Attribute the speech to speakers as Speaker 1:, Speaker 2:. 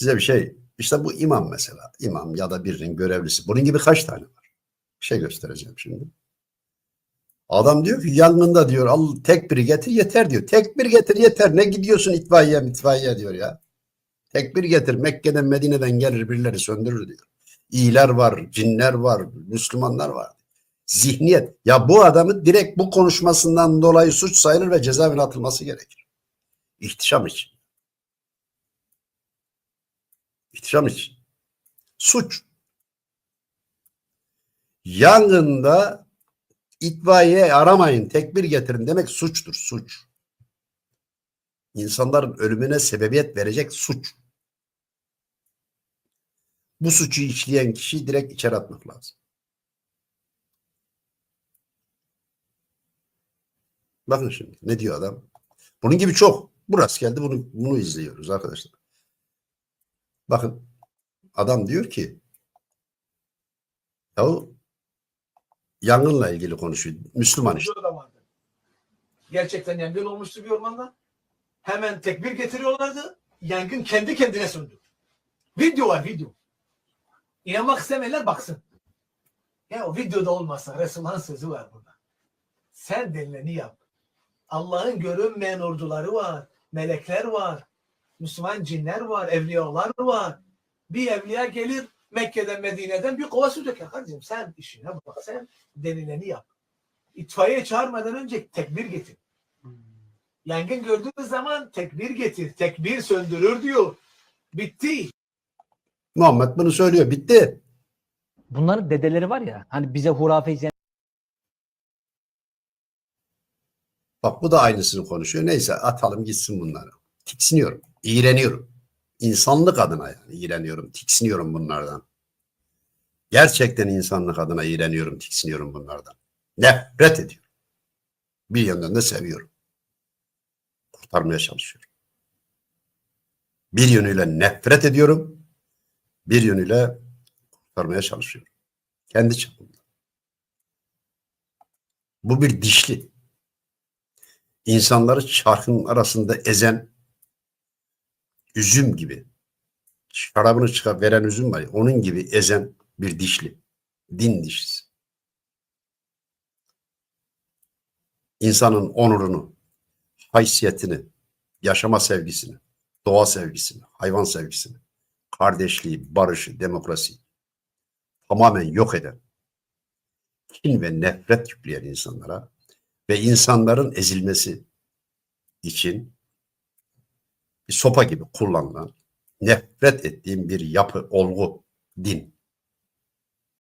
Speaker 1: Size bir şey işte bu imam mesela. İmam ya da birinin görevlisi. Bunun gibi kaç tane var? Bir şey göstereceğim şimdi. Adam diyor ki yangında diyor al tek biri getir yeter diyor. Tek bir getir yeter. Ne gidiyorsun itfaiye itfaiye diyor ya. Tek bir getir Mekke'den Medine'den gelir birileri söndürür diyor. İyiler var, cinler var, Müslümanlar var. Zihniyet. Ya bu adamı direkt bu konuşmasından dolayı suç sayılır ve cezaevine atılması gerekir. İhtişam için. İhtişam için. Suç. Yangında itfaiye aramayın, tekbir getirin demek suçtur, suç. İnsanların ölümüne sebebiyet verecek suç. Bu suçu işleyen kişiyi direkt içeri atmak lazım. Bakın şimdi ne diyor adam? Bunun gibi çok. Burası geldi bunu bunu izliyoruz arkadaşlar. Bakın adam diyor ki yahu yangınla ilgili konuşuyor. Müslüman işte.
Speaker 2: Gerçekten yangın olmuştu bir ormanda. Hemen tekbir getiriyorlardı. Yangın kendi kendine söndü. Video var video. İnanmak istemeyenler baksın. Ya o videoda olmasa Resulullah'ın sözü var burada. Sen denileni yap. Allah'ın görünmeyen orduları var. Melekler var. Müslüman cinler var. Evliyalar var. Bir evliya gelir Mekke'den Medine'den bir kova su döker. Kardeşim sen işine bak. Sen denileni yap. İtfaiye çağırmadan önce tekbir getir. Yangın gördüğünüz zaman tekbir getir. Tekbir söndürür diyor. Bitti.
Speaker 1: Muhammed bunu söylüyor. Bitti.
Speaker 3: Bunların dedeleri var ya hani bize hurafe izleyen
Speaker 1: Bak bu da aynısını konuşuyor. Neyse atalım gitsin bunları. Tiksiniyorum. İğreniyorum. İnsanlık adına yani iğreniyorum. Tiksiniyorum bunlardan. Gerçekten insanlık adına iğreniyorum. Tiksiniyorum bunlardan. Nefret ediyorum. Bir yönden de seviyorum. Kurtarmaya çalışıyorum. Bir yönüyle nefret ediyorum. Bir yönüyle kurtarmaya çalışıyorum. Kendi çapımda. Bu bir dişli insanları çarkın arasında ezen üzüm gibi şarabını çıkar veren üzüm var ya, onun gibi ezen bir dişli. Din dişlisi. İnsanın onurunu, haysiyetini, yaşama sevgisini, doğa sevgisini, hayvan sevgisini, kardeşliği, barışı, demokrasiyi tamamen yok eden, kin ve nefret yükleyen insanlara ve insanların ezilmesi için sopa gibi kullanılan nefret ettiğim bir yapı, olgu, din.